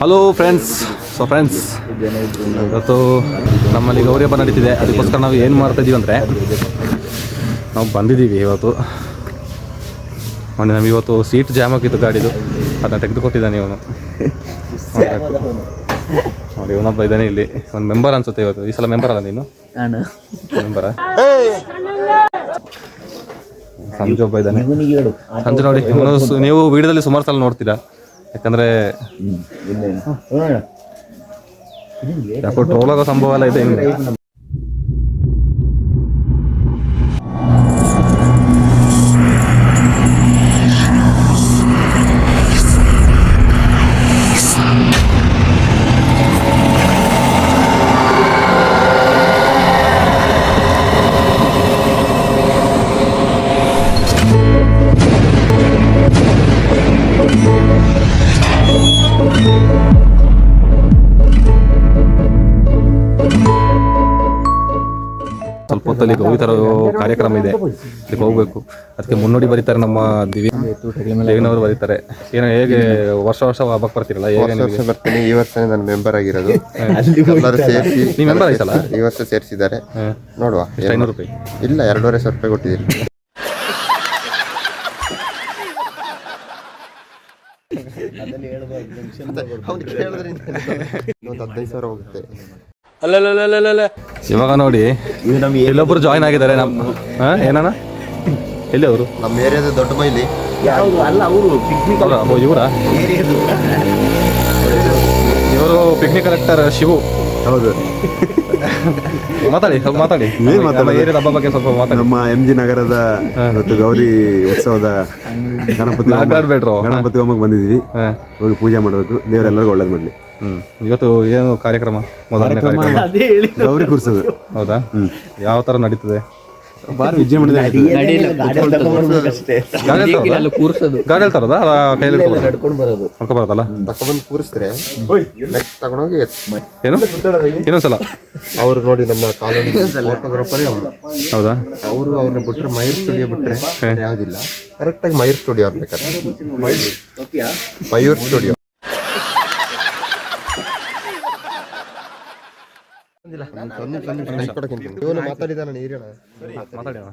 Hello friends so friends ಇವತ್ತು ನಮ್ಮಲ್ಲಿ ಗೌರಿ ಹಬ್ಬ ನಡೀತಿದೆ. ಅದಕ್ಕೋಸ್ಕರ ನಾವು ಏನು ಮಾಡ್ತಾ ಇದ್ದೀವಿ ಅಂದರೆ ನಾವು ಬಂದಿದ್ದೀವಿ ಇವತ್ತು. ಮೊನ್ನೆ ನಮಗೆ ಇವತ್ತು ಸೀಟ್ ಜಾಮ್ ಆಗಿತ್ತು ಗಾಡಿದು. ಅದನ್ನ ತೆಗೆದುಕೊಟ್ಟಿದ್ದಾನೆ ಇವನು. ನೋಡಿ ಇವನೊಬ್ಬ ಇದ್ದಾನೆ ಇಲ್ಲಿ. ಒಂದು ಮೆಂಬರ್ ಅನ್ಸುತ್ತೆ ಇವತ್ತು. ಈ ಸಲ ಮೆಂಬರ್ ಅಲ್ಲ ನೀನು? ಮೆಂಬರ ಸಂಜು ಒಬ್ಬ ಇದ್ದಾನೆ. ಸಂಜೆ ನೋಡಿ ಇವನು ನೀವು ವಿಡಿಯೋದಲ್ಲಿ ಸುಮಾರು ಸಲ ನೋಡ್ತೀರಾ? ಯಾಕಂದ್ರೆ ಯಾಕೋ ಟ್ರೋಲ್ ಆಗೋ ಸಂಭವ ಎಲ್ಲ ಇದೆ ಹಿಂಗೆ. ತರ ತರೋ ಕಾರ್ಯಕ್ರಮ ಇದೆ. ಅದಕ್ಕೆ ಹೋಗ್ಬೇಕು. ಅದಕ್ಕೆ ಮುನ್ನೋಡಿ ಬರೀತಾರೆ ನಮ್ಮ ದಿವಿ ದೇವಿನವರು ಬರೀತಾರೆ. ಏನೋ ಹೇಗೆ ವರ್ಷ ವರ್ಷ ಹಬ್ಬಕ್ಕೆ ಬರ್ತಿರಲ್ಲ? ಹೇಗೆ ವರ್ಷ ಬರ್ತೀನಿ. ಈ ವರ್ಷ ನಾನು ಮೆಂಬರ್ ಆಗಿರೋದು. ಎಲ್ಲರೂ ಸೇರಿಸಿ ನೀವು ಮೆಂಬರ್ ಆಯ್ತಲ್ಲ? ಈ ವರ್ಷ ಸೇರಿಸಿದ್ದಾರೆ. ನೋಡುವ. ಐನೂರು ರೂಪಾಯಿ? ಇಲ್ಲ ಎರಡೂವರೆ ಸಾವಿರ ರೂಪಾಯಿ ಕೊಟ್ಟಿದ್ದೀನಿ ಹೌದು ಹೇಳಿದ್ರೆ ಇನ್ನೊಂದು ಹದಿನೈದು ಸಾವಿರ ಹೋಗುತ್ತೆ. ಇವಾಗ ನೋಡಿ ಇಲ್ಲೊಬ್ರು ಜಾಯ್ನ್ ಆಗಿದ್ದಾರೆ ನಮ್ಮ ಹಾ ಏನಣ್ಣ? ಎಲ್ಲಿ ಅವರು? ನಮ್ಮ ಏರಿಯಾದ ದೊಡ್ಡ ಮೈಲಿ. ಇವರ? ಇವರು ಪಿಕ್ನಿಕ್ ಕಲೆಕ್ಟರ್ ಶಿವು. ಹೌದು. ಮಾತಾಡಿ ಸ್ವಲ್ಪ ಮಾತಾಡಿ. ಏನ್ ಮಾತಾಡಿ ಏರಿಯಾದ ಹಬ್ಬ ಬಗ್ಗೆ ಸ್ವಲ್ಪ ಮಾತಾಡಿ. ನಮ್ಮ ಎಂ ಜಿ ನಗರದ ಮತ್ತು ಗೌರಿ ಉತ್ಸವದ ಗಣಪತಿ ಮಾತಾಡ್ಬೇಡ್ರು. ಗಣಪತಿ ಹೋಮಕ್ಕೆ ಬಂದಿದ್ದೀವಿ. ಹೋಗಿ ಪೂಜೆ ಮಾಡಬೇಕು. ದೇವರೆಲ್ಲರಿಗೂ ಒಳ್ಳೇದು ಮಾಡಲಿ. ಹ್ಮ್. ಇವತ್ತು ಏನು ಕಾರ್ಯಕ್ರಮ? ಮೊದಲನೇ ಕಾರ್ಯಕ್ರಮ ಗೌರಿ ಕೂರಿಸೋದು. ಹೌದಾ? ಯಾವ ತರ ನಡೀತದೆ? ಬಾರಿ ವಿಜೃಂಭಣೆ ಗಾಡಿ ತರದ? ಕೈಯಲ್ಲಿ ನಡ್ಕೊಂಡು ಬರೋದಲ್ಲ ತಕೊಂಡ್ಬಂದು ಕೂರಿಸಿದ್ರೆ ನೆಕ್ಸ್ಟ್ ತಗೊಂಡೋಗಿ ಏನು? ಇನ್ನೊಂದ್ಸಲ. ಅವ್ರು ನೋಡಿ ನಮ್ಮ ಕಾಲೋನಿ ಫೋಟೋಗ್ರಾಫರೇ ಅವರು. ಹೌದಾ? ಅವರು ಅವ್ರನ್ನ ಬಿಟ್ರೆ ಮಯೂರ್ ಸ್ಟುಡಿಯೋ ಬಿಟ್ರೆ ಯಾವ್ದಿಲ್ಲ. ಕರೆಕ್ಟಾಗಿ ಮಯೂರ್ ಸ್ಟುಡಿಯೋ ಅನ್ಬೇಕಾದ್ರೆ ಮಯೂರ್ ಸ್ಟುಡಿಯೋ ಇವನು ಮಾತಾಡಿದಾನ ನೀರಿನ ಮಾತಾಡಿ. ಅಣ್ಣ.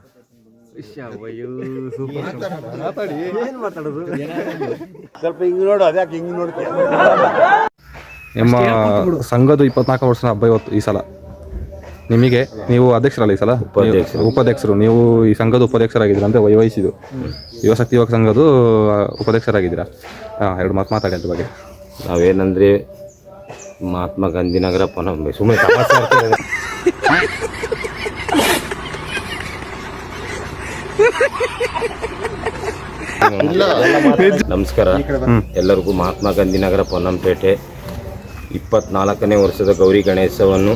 ನಿಮ್ಮ ಸಂಘದ ಇಪ್ಪತ್ನಾಲ್ಕು ವರ್ಷ ಹಬ್ಬ ಇವತ್ತು ಈ ಸಲ. ನಿಮಗೆ ನೀವು ಅಧ್ಯಕ್ಷರಲ್ಲ ಈ ಸಲ? ಉಪಾಧ್ಯಕ್ಷರು. ನೀವು ಈ ಸಂಘದ ಉಪಾಧ್ಯಕ್ಷರಾಗಿದ್ದೀರಾ ಅಂದ್ರೆ ವೈ ಯುವ ಯುವಶಕ್ತಿ ಯುವಕ ಸಂಘದ ಉಪಾಧ್ಯಕ್ಷರಾಗಿದ್ದೀರಾ? ಹಾಂ ಎರಡು ಮಾತು ಮಾತಾಡಿ ಅದ್ರ ಬಗ್ಗೆ. ನಾವೇನಂದ್ರೆ ಮಹಾತ್ಮ ಗಾಂಧಿನಗರಪ್ಪ ನಮ್ಮ ಸುಮ್ಮನೆ ತಮಾಷೆ ಆಗ್ತಿದೆ ನಮಸ್ಕಾರ. ಎಲ್ಲರಿಗೂ ಮಹಾತ್ಮ ಗಾಂಧಿನಗರ ಪೊನ್ನಂಪೇಟೆ ಇಪ್ಪತ್ನಾಲ್ಕನೇ ವರ್ಷದ ಗೌರಿ ಗಣೇಶವನ್ನು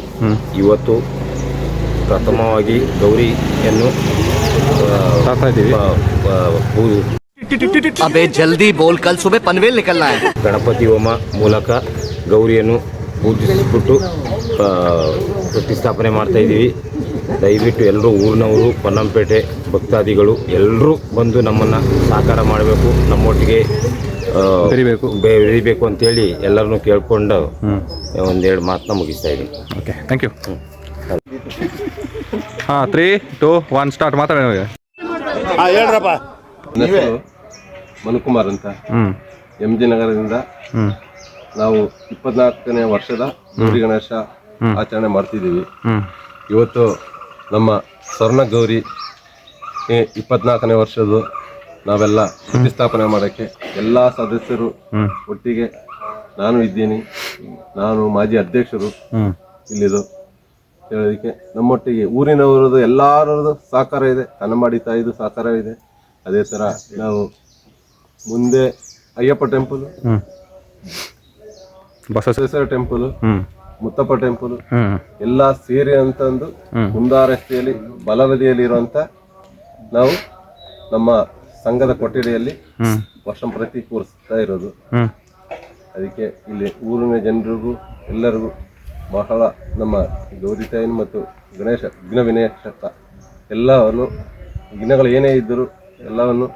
ಇವತ್ತು ಪ್ರಥಮವಾಗಿ ಗೌರಿಯನ್ನು ಜಲ್ದಿ ಬೋಲ್ ಕಲ್ ಸುಬೆ ಪನ್ವೇಲ್ ಗಣಪತಿ ಹೋಮ ಮೂಲಕ ಗೌರಿಯನ್ನು ಪೂಜಿಸಿಬಿಟ್ಟು ಪ್ರತಿಷ್ಠಾಪನೆ ಮಾಡ್ತಾ ಇದ್ದೀವಿ. ದಯವಿಟ್ಟು ಎಲ್ಲರೂ ಊರಿನವರು ಪೊನ್ನಂಪೇಟೆ ಭಕ್ತಾದಿಗಳು ಎಲ್ಲರೂ ಬಂದು ನಮ್ಮನ್ನು ಸಾಕಾರ ಮಾಡಬೇಕು ನಮ್ಮೊಟ್ಟಿಗೆ ಬೆಳಿಬೇಕು ಬೆರಿಬೇಕು. ಬೆರಿಬೇಕು ಅಂತೇಳಿ ಎಲ್ಲರನ್ನೂ ಕೇಳ್ಕೊಂಡು ಒಂದೆರಡು ಮಾತನ್ನ ಮುಗಿಸ್ತಾ ಇದ್ದೀನಿ. ಓಕೆ ಥ್ಯಾಂಕ್ ಯು ಹಾಂ ತ್ರೀ ಟು ಒನ್ ಸ್ಟಾರ್ಟ್ ಮಾತಾಡಿ ಮನುಕುಮಾರ್ ಅಂತ. ಹ್ಞೂ ಎಂ ಜಿ ನಗರದಿಂದ ಹ್ಞೂ ನಾವು ಇಪ್ಪತ್ನಾಲ್ಕನೇ ವರ್ಷದ ಗೌರಿ ಗಣೇಶ ಆಚರಣೆ ಮಾಡ್ತಿದ್ದೀವಿ. ಇವತ್ತು ನಮ್ಮ ಸ್ವರ್ಣ ಗೌರಿ ಇಪ್ಪತ್ನಾಲ್ಕನೇ ವರ್ಷದ್ದು ನಾವೆಲ್ಲ ಪ್ರತಿಷ್ಠಾಪನೆ ಮಾಡೋಕ್ಕೆ ಎಲ್ಲ ಸದಸ್ಯರು ಒಟ್ಟಿಗೆ ನಾನು ಇದ್ದೀನಿ. ನಾನು ಮಾಜಿ ಅಧ್ಯಕ್ಷರು ಇಲ್ಲಿದು ಹೇಳೋದಕ್ಕೆ ನಮ್ಮೊಟ್ಟಿಗೆ ಊರಿನವರದು ಎಲ್ಲರದು ಸಹಕಾರ ಇದೆ. ಅನ್ನಮಾಡಿ ತಾಯಿದು ಸಹಕಾರ ಇದೆ. ಅದೇ ಥರ ನಾವು ಮುಂದೆ Ayyappa temple Basaveshwara temple Muthappa temple ಎಲ್ಲ ಸೇರಿ ಅಂತಂದು ಕುಂದಾ ರಸ್ತೆಯಲ್ಲಿ ಬಲಬದಿಯಲ್ಲಿ ಇರುವಂತ ನಾವು ನಮ್ಮ ಸಂಘದ ಕೊಠಡಿಯಲ್ಲಿ ವರ್ಷ ಪ್ರತಿ ಕೂರಿಸ್ತಾ ಇರೋದು. ಅದಕ್ಕೆ ಇಲ್ಲಿ ಊರಿನ ಜನರಿಗೂ ಎಲ್ಲರಿಗೂ ಬಹಳ ನಮ್ಮ ಗೌರಿ ತಾಯಿನ ಮತ್ತು ಗಣೇಶ ವಿಘ್ನ ವಿನಾಯಕ ಎಲ್ಲವನ್ನು ವಿಘ್ನಗಳು ಏನೇ ಇದ್ದರೂ ಎಲ್ಲವನ್ನು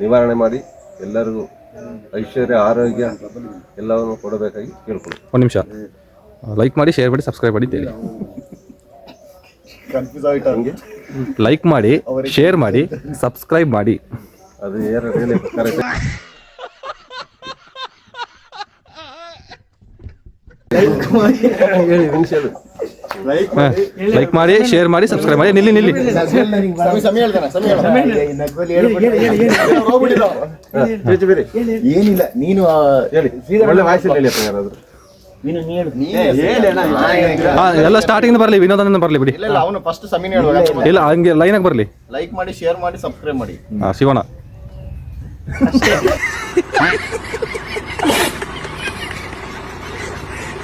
ನಿವಾರಣೆ ಮಾಡಿ ಎಲ್ಲರಿಗೂ ಐಶ್ವರ್ಯ ಆರೋಗ್ಯ ಎಲ್ಲವನ್ನು ಕೊಡಬೇಕಾಗಿ ಕೇಳ್ಕೊಳ್ಳಿ. ಒಂದು ನಿಮಿಷ. ಲೈಕ್ ಮಾಡಿ ಶೇರ್ ಮಾಡಿ ಸಬ್ಸ್ಕ್ರೈಬ್ ಮಾಡಿ ಅಂತೇಳಿ ಹಂಗೆ ಲೈಕ್ ಮಾಡಿ ಶೇರ್ ಮಾಡಿ ಸಬ್ಸ್ಕ್ರೈಬ್ ಮಾಡಿ. ಅದು ಏರ್ ಹೇಳಿ ಕರೆಕ್ಟ್ ಹೇಳಿ ನಿಮಿಷ ಲೈಕ್ ಮಾಡಿ. ಶೇರ್ ಮಾಡಿ. ಸಬ್ಸ್ಕ್ರೈಬ್ ಮಾಡಿ ನಿಲ್ಲಿ ನಿಲ್ಲಿ. ಏನಿಲ್ಲ ನೀನು ಎಲ್ಲ ಸ್ಟಾರ್ಟಿಂಗ್ ಬರಲಿ ವಿನೋದನ ಬರಲಿ ಬಿಡಿ. ಅವನು ಫಸ್ಟ್ ಸಮೀನ್ ಇಲ್ಲ ಹಂಗೆ ಲೈನ್ ಆಗಿ ಬರಲಿ. ಲೈಕ್ ಮಾಡಿ ಶೇರ್ ಮಾಡಿ ಸಬ್ಸ್ಕ್ರೈಬ್ ಮಾಡಿ.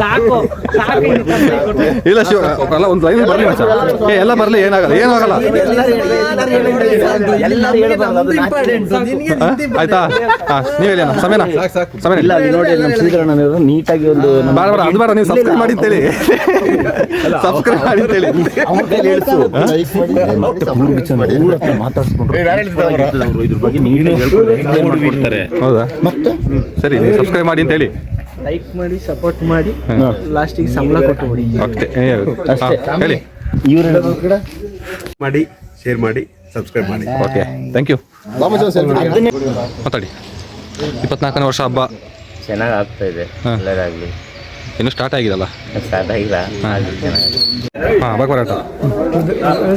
ಹಾ ಶಿವಣ್ಣ ಇಲ್ಲ ಶಿವ ಅಲ್ಲ ಒಂದು ಲೈನ್ ಬರಲಿ ಮಚ್ಚ. ಏ ಎಲ್ಲ ಬರಲಿ ಏನಾಗಲ್ಲ ಏನಾಗಲ್ಲ? ಆಯ್ತಾ? ನೀವೇ ಹೇಳಿ ಸಮಯನ? ಸಮಯ ಇಲ್ಲ ನೋಡಿ ನಮ್ಮ ಶ್ರೀಕರಣ ನೀಟಾಗಿ ಒಂದು ಬೇಡ ಬೇಡ ಅದು ಬೇಡ ನೀವು ಸಬ್ಸ್ಕ್ರೈಬ್ ಮಾಡಿ ಅಂತೇಳಿ ಸಬ್ಸ್ಕ್ರೈಬ್ ಮಾಡಿ ಅಂತೇಳಿ ಮಾತಾಡ್ಸ್ಕೊಂಡ್ರು ಇದ್ರ ಬಗ್ಗೆ ನೀಟಾಗಿ ಹೌದಾ? ಸರಿ ನೀವು ಸಬ್ಸ್ಕ್ರೈಬ್ ಮಾಡಿ ಅಂತೇಳಿ ಲೈಕ್ ಮಾಡಿ ಸಪೋರ್ಟ್ ಮಾಡಿ ಲಾಸ್ಟಿಗೆ ಸಂಬಳ ಕೊಟ್ಟು ಬಿಡಿ ಓಕೆ ಅಷ್ಟೇ. ಹೇಳಿ. ಮಾಡಿ ಶೇರ್ ಮಾಡಿ ಸಬ್ಸ್ಕ್ರೈಬ್ ಮಾಡಿ. ಓಕೆ ಥ್ಯಾಂಕ್ ಯು ಮಾತಾಡಿ. ಇಪ್ಪತ್ನಾಲ್ಕನೇ ವರ್ಷ ಹಬ್ಬ. ಚೆನ್ನಾಗಿ ಆಗ್ತಾ ಇದೆ ಒಳ್ಳೇದಾಗಲಿ. ಇನ್ನೂ ಸ್ಟಾರ್ಟ್ ಆಗಿದಲ್ಲ? ಸ್ಟಾರ್ಟ್ ಆಗಿಲ್ಲ. ಹಾಂ. ಬಗ್ಬರಾಟ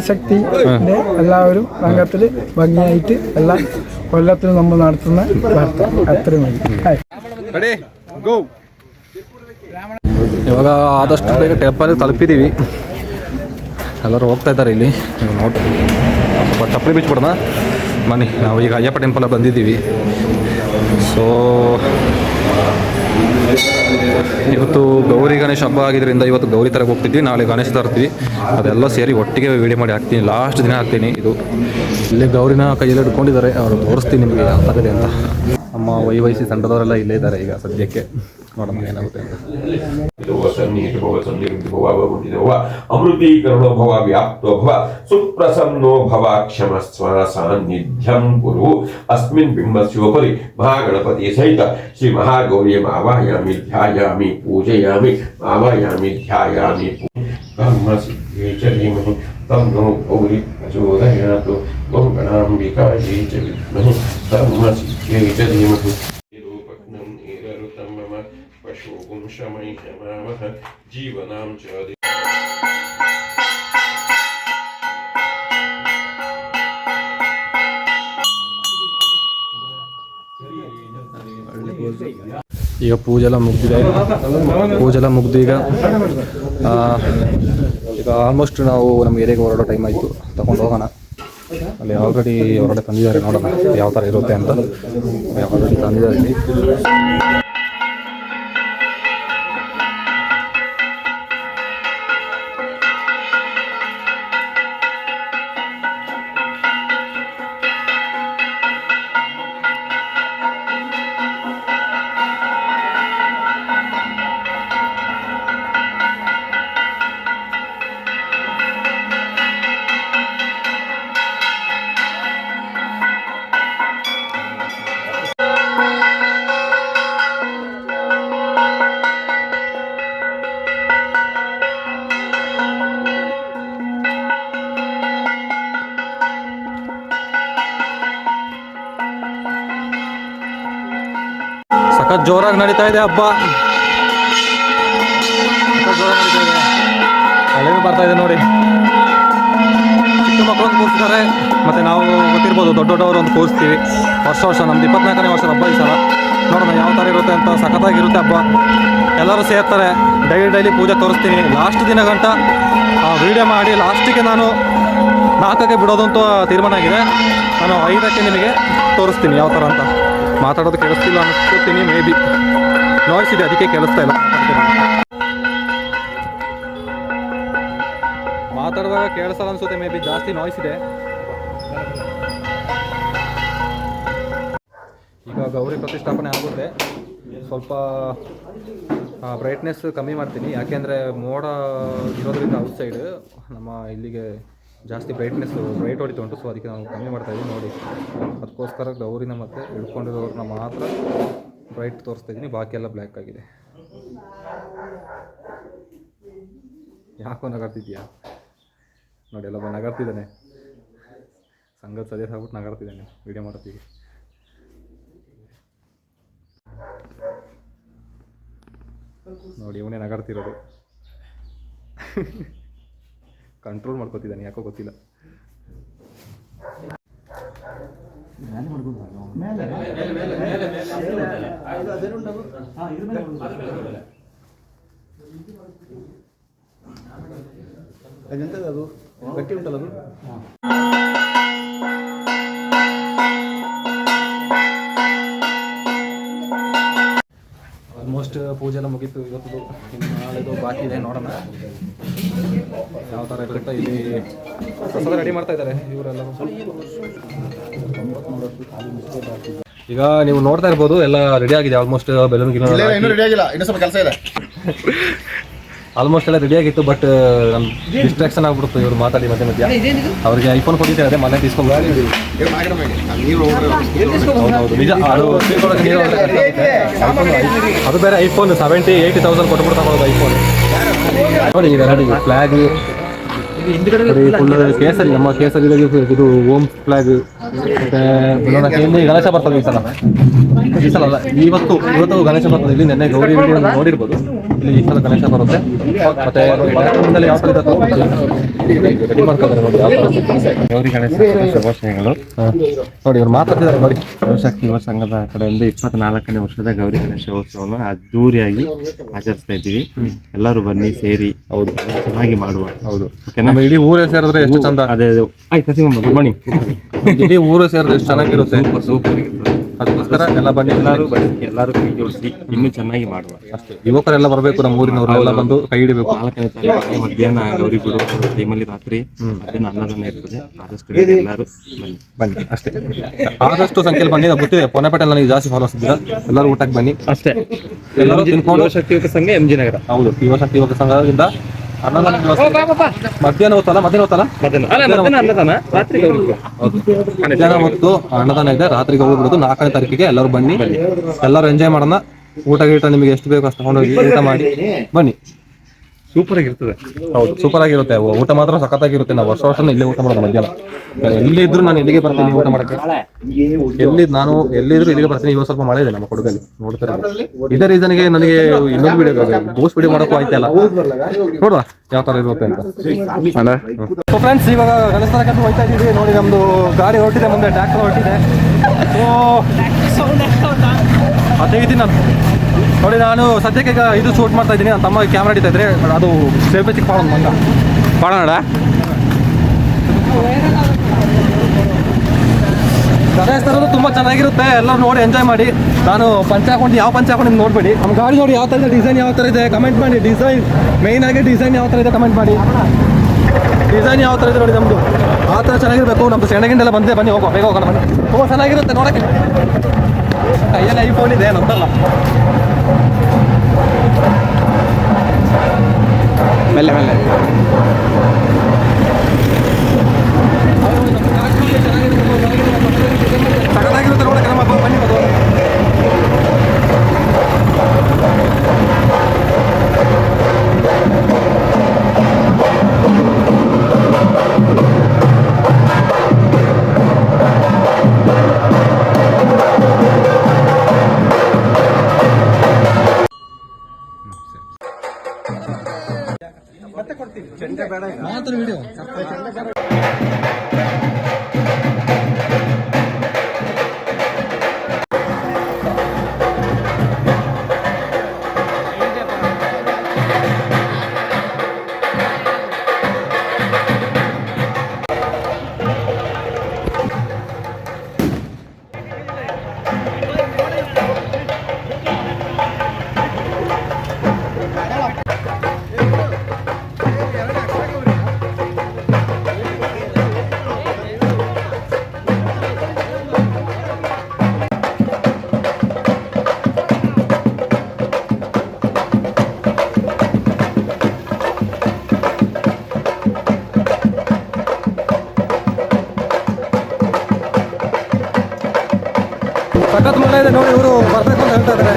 ശക്തി എല്ലാവരും രംഗത്തിൽ ഭംഗിയായിട്ട് എല്ലാ കൊല്ലത്തിലും നമ്മൾ നടത്തുന്ന വാർത്ത ಮಾಡಿ മതി ಗೋ. ಇವಾಗ ಆದಷ್ಟು ಬೇಗ ಟೆಂಪಲ್ ತಲುಪಿದ್ದೀವಿ ಎಲ್ಲರೂ ಹೋಗ್ತಾ ಇದ್ದಾರೆ ಇಲ್ಲಿ. ನೋಡಿ ಸ್ವಲ್ಪ ಚಪ್ಪಲಿ ಬಿಚ್ಬಿಡೋಣ ಬನ್ನಿ, ನಾವು ಈಗ ಅಯ್ಯಪ್ಪ ಟೆಂಪಲ್ ಬಂದಿದ್ದೀವಿ. ಸೊ ಇವತ್ತು ಗೌರಿ ಗಣೇಶ ಹಬ್ಬ ಆಗಿದ್ದರಿಂದ ಇವತ್ತು ಗೌರಿ ಥರಕ್ಕೆ ಹೋಗ್ತಿದ್ವಿ. ನಾಳೆ ಗಣೇಶ ತರ್ತೀವಿ. ಅದೆಲ್ಲ ಸೇರಿ ಒಟ್ಟಿಗೆ ವಿಡಿಯೋ ಮಾಡಿ ಹಾಕ್ತೀನಿ. ಲಾಸ್ಟ್ ದಿನ ಹಾಕ್ತೀನಿ ಇದು. ಇಲ್ಲಿ ಗೌರಿನ ಕೈಯಲ್ಲಿ ಹಿಡ್ಕೊಂಡಿದ್ದಾರೆ. ಅವರು ತೋರಿಸ್ತೀನಿ ನಿಮಗೆ ಯಾವ ಥರ ಅಂತ. ನಮ್ಮ ವೈ ವಯಸ್ಸಿ ಸಂಘದವರೆಲ್ಲ ಇಲ್ಲೇ ಇದ್ದಾರೆ ಈಗ ಸದ್ಯಕ್ಕೆ ನೋಡೋಣ ಏನಾಗುತ್ತೆ ಅಂತ ಅಮೃತೀಕರಣೋ ಭವ ವ್ಯಾಪ್ತೋ ಭವ ಸುಪ್ರಸನ್ನೋ ಭವ ಕ್ಷಮಸ್ವ ಸಾನ್ನಿಧ್ಯಂ ಕುರು ಅಸ್ಮಿನ್ ಬಿಂಬಸ್ಯೋಪರಿ ಮಹಾಗಣಪತಿ ಸಹಿತ ಶ್ರೀ ಮಹಾಗೌರಿಯಂ ಆವಾಹಯಾಮಿ ಧ್ಯಾಯಾಮಿ ಪೂಜಯಾಮಿ ಆವಾಹಯಾಮಿ ಧ್ಯಾಯಾಮಿ ಕರ್ಮ ಸಿದ್ಧೇ ಚ ಧೀಮಹಿ ತನ್ನೋ ಗೌರಿ ಪ್ರಚೋದಯಾತು ಓಂ ಗಣಾಂಬಿಕಾಯೈ ಚ ವಿದ್ಮಹಿ ಕರ್ಮ ಸಿದ್ಧೇ ಚ ಈಗ ಪೂಜೆ ಎಲ್ಲ ಮುಗ್ದಿದೆ. ಪೂಜೆ ಎಲ್ಲ ಮುಗ್ದು ಈಗ ಈಗ ಆಲ್ಮೋಸ್ಟ್ ನಾವು ನಮ್ಮ ಏರಿಯಾಗೆ ಹೊರಡೋ ಟೈಮ್ ಆಯಿತು. ತಗೊಂಡು ಹೋಗೋಣ. ಅಲ್ಲಿ ಆಲ್ರೆಡಿ ಹೊರಗಡೆ ತಂದಿದ್ದಾರೆ ನೋಡೋಣ ಯಾವ ಥರ ಇರುತ್ತೆ ಅಂತ. ಆಲ್ರೆಡಿ ತಂದಿದ್ದಾರೆ. ಜೋರಾಗಿ ನಡೀತಾ ಇದೆ, ಹಬ್ಬ. ಅಲ್ಲೇನು ಬರ್ತಾ ಇದೆ ನೋಡಿ. ಚಿಕ್ಕ ಮಕ್ಕಳೊಂದು ಕೂರಿಸ್ತಾರೆ ಮತ್ತೆ ನಾವು ಗೊತ್ತಿರ್ಬೋದು ದೊಡ್ಡ ದೊಡ್ಡವರು ಒಂದು ಕೂರಿಸ್ತೀವಿ ವರ್ಷ ವರ್ಷ, ನಮ್ದು ಇಪ್ಪತ್ನಾಲ್ಕನೇ ವರ್ಷದ ಹಬ್ಬ ಈ ಸಲ. ನೋಡೋಣ ಯಾವ ಥರ ಇರುತ್ತೆ ಅಂತ ಸಖತ್ತಾಗಿರುತ್ತೆ ಹಬ್ಬ. ಎಲ್ಲರೂ ಸೇರ್ತಾರೆ. ಡೈಲಿ ಡೈಲಿ ಪೂಜೆ ತೋರಿಸ್ತೀನಿ. ಲಾಸ್ಟ್ ದಿನ ಗಂಟ ವಿಡಿಯೋ ಮಾಡಿ ಲಾಸ್ಟಿಗೆ ನಾನು ನಾಲ್ಕಕ್ಕೆ ಬಿಡೋದು ಅಂತ ತೀರ್ಮಾನ ಆಗಿದೆ. ನಾನು ಐದಕ್ಕೆ ನಿಮಗೆ ತೋರಿಸ್ತೀನಿ ಯಾವ ಥರ ಅಂತ. ಮಾತಾಡೋದು ಕೇಳಿಸ್ತಿಲ್ಲ ಅನ್ಸ್ಕೊತೀನಿ ಮೇ ಬಿ ನಾಯ್ಸ್ ಇದೆ, ಅದಕ್ಕೆ ಕೇಳಿಸ್ತಾ ಇಲ್ಲ. ಮಾತಾಡುವಾಗ ಕೇಳಿಸಲ್ಲ ಅನ್ಸುತ್ತೆ ಮೇ ಬಿ ಜಾಸ್ತಿ ನಾಯ್ಸ್ ಇದೆ. ಈಗ ಗೌರಿ ಪ್ರತಿಷ್ಠಾಪನೆ ಆಗುತ್ತೆ. ಸ್ವಲ್ಪ ಬ್ರೈಟ್ನೆಸ್ ಕಮ್ಮಿ ಮಾಡ್ತೀನಿ. ಯಾಕೆಂದರೆ ಮೋಡ ಇರೋದ್ರಿಂದ ಔಟ್ ಸೈಡ್ ನಮ್ಮ ಇಲ್ಲಿಗೆ ಜಾಸ್ತಿ ಬ್ರೈಟ್ನೆಸ್ ಬ್ರೈಟ್ ಹೊಡಿತು ಉಂಟು. ಸೊ ಅದಕ್ಕೆ ನಾವು ಕಮ್ಮಿ ಮಾಡ್ತಾ ಇದ್ದೀವಿ ನೋಡಿ, ಅದಕ್ಕೋಸ್ಕರ ಗೌರಿನ ಮತ್ತು ಹಿಡ್ಕೊಂಡಿರೋರನ್ನ ಮಾತ್ರ ಬ್ರೈಟ್ ತೋರಿಸ್ತಾ ಇದ್ದೀನಿ ಬಾಕಿ ಎಲ್ಲ ಬ್ಲ್ಯಾಕ್ ಆಗಿದೆ. ಯಾಕೋ ನಗಾಡ್ತಿದ್ಯಾ ನೋಡಿ ಎಲ್ಲ ಬಂದು ನಗಾಡ್ತಿದ್ದಾನೆ ಸಂಗತ್ ಸದ್ಯ ಆಗ್ಬಿಟ್ಟು ನಗಾಡ್ತಿದ್ದಾನೆ ವಿಡಿಯೋ ಮಾಡ್ತೀವಿ. ನೋಡಿ, ಇವನೇ ನಗಾಡ್ತಿರೋದು ಕಂಟ್ರೋಲ್ ಮಾಡ್ಕೋತಿದ್ದಾನೆ ಯಾಕೋ ಗೊತ್ತಿಲ್ಲ. ಅದೆಂತದ್ದು ಅದು ಗಟ್ಟಿ ಉಂಟಲ್ಲ ಅದು? ಆಲ್ಮೋಸ್ಟ್ ಪೂಜೆ ಎಲ್ಲ ಮುಗೀತು. ಇವತ್ತು ಇನ್ನು ನಾಳೆದು ಬಾಕಿ ಇದೆ ನೋಡೋಣ. ಯಾವ ಥರ ಇರುತ್ತೆ ಇಲ್ಲಿ ಪ್ರಸಾದ ರೆಡಿ ಮಾಡ್ತಾ ಇದ್ದಾರೆ ಇವರೆಲ್ಲ ಈಗ ನೀವು ನೋಡ್ತಾ ಇರ್ಬೋದು ಎಲ್ಲ ರೆಡಿ ಆಗಿದೆ. ಆಲ್ಮೋಸ್ಟ್ ಬೆಲೂನ್ ಗಿಲೂನ್ ರೆಡಿ ಆಗಿಲ್ಲ. ಇನ್ನೂ ಸ್ವಲ್ಪ ಕೆಲಸ ಇದೆ. ಆಲ್ಮೋಸ್ಟ್ ಎಲ್ಲ ರೆಡಿ ಆಗಿತ್ತು ಬಟ್ ನಮ್ಮ ಡಿಸ್ಟ್ರಾಕ್ಷನ್ ಆಗ್ಬಿಡ್ತು ಇವ್ರು ಮಾತಾಡಿ ಮಧ್ಯ ಮಧ್ಯ. ಅವ್ರಿಗೆ ಐಫೋನ್ ಕೊಟ್ಟಿದ್ದೆ ಅದೇ ಮನೆ ಹೌದು ಅದು ಬೇರೆ ಐಫೋನ್ ಸೆವೆಂಟಿ ಏಯ್ಟಿ ತೌಸಂಡ್ ಕೊಟ್ಬಿಟ್ಟು ತಗೊಳ್ಳೋದು ಐಫೋನ್ ನೋಡಿ ಈಗ ರೆಡಿ ಕೇಸರಿ ನಮ್ಮ ಕೇಸರಿ ಇದು. ಓಮ್ ಫ್ಲಾಗ್ ಗಣೇಶ ಬರ್ತದೆ ಈ ಸಲ. ಈ ಸಲ ಅಲ್ಲ ಇವತ್ತು ಇವತ್ತು ಗಣೇಶ ಬರ್ತದೆ ಇಲ್ಲಿ ನೆನ್ನೆ ಗೌರಿ ನೋಡಿರ್ಬೋದು. ಇಲ್ಲಿ ಈ ಸಲ ಗಣೇಶ ಬರುತ್ತೆ. ಮತ್ತೆ ಯಾವ ಥರ ರೆಡಿ ಮಾಡ್ಕೊತಾರೆ ನೋಡಿ ಥರ. ಗೌರಿ ಗಣೇಶ ಶುಭಾಶಯಗಳು. ನೋಡಿ ಇವ್ರು ಮಾತಾಡ್ತಿದ್ದಾರೆ ನೋಡಿ. ಶಿವಶಕ್ತಿ ಯುವ ಸಂಘದ ಕಡೆಯಿಂದ ಇಪ್ಪತ್ನಾಲ್ಕನೇ ವರ್ಷದ ಗೌರಿ ಗಣೇಶೋತ್ಸವವನ್ನು ಅದ್ದೂರಿಯಾಗಿ ಆಚರಿಸ್ತಾ ಇದ್ದೀವಿ. ಎಲ್ಲರೂ ಬನ್ನಿ ಸೇರಿ. ಹೌದು ಚೆನ್ನಾಗಿ ಮಾಡುವ. ಹೌದು. ನಮ್ಮ ಇಡೀ ಊರೇ ಸೇರಿದ್ರೆ ಎಷ್ಟು ಚಂದ? ಅದೇ ಅದೇ. ಆಯ್ತು ಗುಡ್ ಮಾರ್ನಿಂಗ್ ಇಡೀ ಊರೇ ಸೇರಿದ್ರೆ ಎಷ್ಟು ಚೆನ್ನಾಗಿರುತ್ತೆ. ಸೂಪರ್ ಅದಕ್ಕೋಸ್ಕರ ಎಲ್ಲ ಬನ್ನಿ ಎಲ್ಲರೂ ಬನ್ನಿ ಎಲ್ಲರೂ ಕೈ ಜೋಡಿಸಿ. ಇನ್ನೂ ಚೆನ್ನಾಗಿ ಮಾಡುವ. ಅಷ್ಟೇ. ಯುವಕರೆಲ್ಲ ಬರಬೇಕು ನಮ್ಮ ಊರಿನವರು ಎಲ್ಲ ಬಂದು ಕೈ ಹಿಡಿಬೇಕು. ನಾಲ್ಕನೇ ತಾರೀಕು ಮಧ್ಯಾಹ್ನ ಗೌರಿ ಬಿಡು ಟೈಮಲ್ಲಿ ರಾತ್ರಿ ಮಧ್ಯಾಹ್ನ ಅನ್ನದಾನ ಇರ್ತದೆ. ಆದಷ್ಟು ಎಲ್ಲರೂ ಬನ್ನಿ. ಬನ್ನಿ ಅಷ್ಟೇ. ಆದಷ್ಟು ಸಂಖ್ಯೆಯಲ್ಲಿ ಬನ್ನಿ ನಾವು ಗೊತ್ತಿದೆ ಪೊನೆಪೇಟೆ ನನಗೆ ಜಾಸ್ತಿ ಫಾಲೋಸ್ ಇದ್ದೀರಾ? ಎಲ್ಲರೂ ಊಟಕ್ಕೆ ಬನ್ನಿ. ಅಷ್ಟೇ. ಎಲ್ಲರೂ ತಿನ್ಕೊಂಡು ಶಕ್ತಿ ಯುವಕ ಸಂಘ ಎಂ ಜಿ ನಗರ. ಹೌದು ಯುವ ಶಕ್ತಿ ಯುವಕ ಸಂಘದಿಂದ ಅನ್ನದಾನ ವ್ಯವಸ್ಥೆ ಇದೆ. ಮಧ್ಯಾಹ್ನ ಹೊತ್ತಲ್ಲ ಮಧ್ಯಾಹ್ನ ಹೊತ್ತಲ್ಲ. ಮಧ್ಯಾಹ್ನ ಹೊತ್ತು. ಅನ್ನದಾನ? ಇದೆ ರಾತ್ರಿಗೆ ಹೋಗ್ಬಿಡುದು. ನಾಲ್ಕನೇ ತಾರೀಕಿಗೆ ಎಲ್ಲರೂ ಬನ್ನಿ. ಎಲ್ಲರೂ ಎಂಜಾಯ್ ಮಾಡೋಣ. ಊಟ ಗೀಟ ನಿಮಗೆ ಎಷ್ಟು ಬೇಕು ಅಷ್ಟು ತಗೊಂಡೋಗಿ ಊಟ ಮಾಡಿ. ಬನ್ನಿ. ಸೂಪರ್ ಆಗಿರ್ತದೆ. ಹೌದು ಸೂಪರ್ ಆಗಿರುತ್ತೆ. ಊಟ ಮಾತ್ರ ಸಖತ್ತಾಗಿರುತ್ತೆ. ನಾವು ವರ್ಷ ವರ್ಷ ಇಲ್ಲೇ ಊಟ ಮಾಡೋದು ಮಧ್ಯಾಹ್ನ. ಎಲ್ಲಿ ಇದ್ರು ನಾನು ಇಲ್ಲಿಗೆ ಬರ್ತೀನಿ ಊಟ ಮಾಡಕ್ಕೆ? ಎಲ್ಲಿ ನಾನು ಎಲ್ಲಿದ್ರು ಇಲ್ಲಿಗೆ ಬರ್ತೀನಿ. ಇವತ್ತು ಸ್ವಲ್ಪ ಮಳೆ ಇದೆ ನಮ್ಮ ಕೊಡಗಲ್ಲಿ. ನೋಡ್ತಾರೆ ಇದೇ ರೀಸನ್ಗೆ ನನಗೆ ಇನ್ನೊಂದು ವಿಡಿಯೋ ಗೋಸ್ಟ್ ವಿಡಿಯೋ ಮಾಡೋಕ್ಕೂ ಆಯ್ತಲ್ಲ ನೋಡುವ ಯಾವ ತರ ಇರುತ್ತೆ ಅಂತ. ಸೊ ಫ್ರೆಂಡ್ಸ್ ಇವಾಗ ಗಣೇಶ ಹೋಗ್ತಾ ಇದ್ದೀವಿ. ನೋಡಿ ನಮ್ದು ಗಾಡಿ ಹೊರಟಿದೆ ಮುಂದೆ ಟ್ಯಾಕ್ಟರ್ ಹೊರಟಿದೆ. ಸೊ ಅದೇ ಇದೀನಿ ನಾನು. ನೋಡಿ ನಾನು ಸದ್ಯಕ್ಕೆ ಈಗ ಇದು ಶೂಟ್ ಮಾಡ್ತಾ ಇದ್ದೀನಿ. ನನ್ನ ತಮ್ಮ ಕ್ಯಾಮ್ರಾ ಹಿಡಿತಾ ಇದ್ರೆ ಅದು ಸೇಫ್ ಚಿಕ್ಕ ಪಾಡೋಣ ಮಂಗ ಗಣೇಶ ತರೋದು ತುಂಬ ಚೆನ್ನಾಗಿರುತ್ತೆ. ಎಲ್ಲರೂ ನೋಡಿ ಎಂಜಾಯ್ ಮಾಡಿ. ನಾನು ಪಂಚ ಹಾಕೊಂಡು ಯಾವ ಪಂಚ ಹಾಕೊಂಡು ನಿಮ್ಗೆ ನೋಡ್ಬೇಡಿ. ನಮ್ಮ ಗಾಡಿ ನೋಡಿ ಯಾವ ಥರ ಇದೆ ಡಿಸೈನ್ ಯಾವ ಥರ ಇದೆ? ಕಮೆಂಟ್ ಮಾಡಿ. ಡಿಸೈನ್ ಮೇಯ್ನ್ ಆಗಿ ಡಿಸೈನ್ ಯಾವ ಥರ ಇದೆ ಕಮೆಂಟ್ ಮಾಡಿ. ಡಿಸೈನ್ ಯಾವ ಥರ ಇದೆ ನೋಡಿ ನಮ್ಮದು ಆ ಥರ ಚೆನ್ನಾಗಿರಬೇಕು. ನಮ್ಮದು ಸೆಣಗಿಂಡೆಲ್ಲ ಬಂದೆ ಬನ್ನಿ ಹೋಗೋ ಬೇಗ ಹೋಗೋಣ ಬನ್ನಿ. ತುಂಬ ಚೆನ್ನಾಗಿರುತ್ತೆ ನೋಡೋಕ್ಕೆ. ಕೈಯಲ್ಲಿ ಐಫೋನ್ ಇದೆ ನಂತಲ್ಲ മെല്ലെ മെല്ലെ ಮಾತ್ರ ವಿಡಿಯೋ ಸಖತ್ ಮಳೆ ಇದೆ ನೋಡಿ ಇವರು ಬರ್ಬೇಕು ಅಂತ ಹೇಳ್ತಾ ಇದ್ದಾರೆ.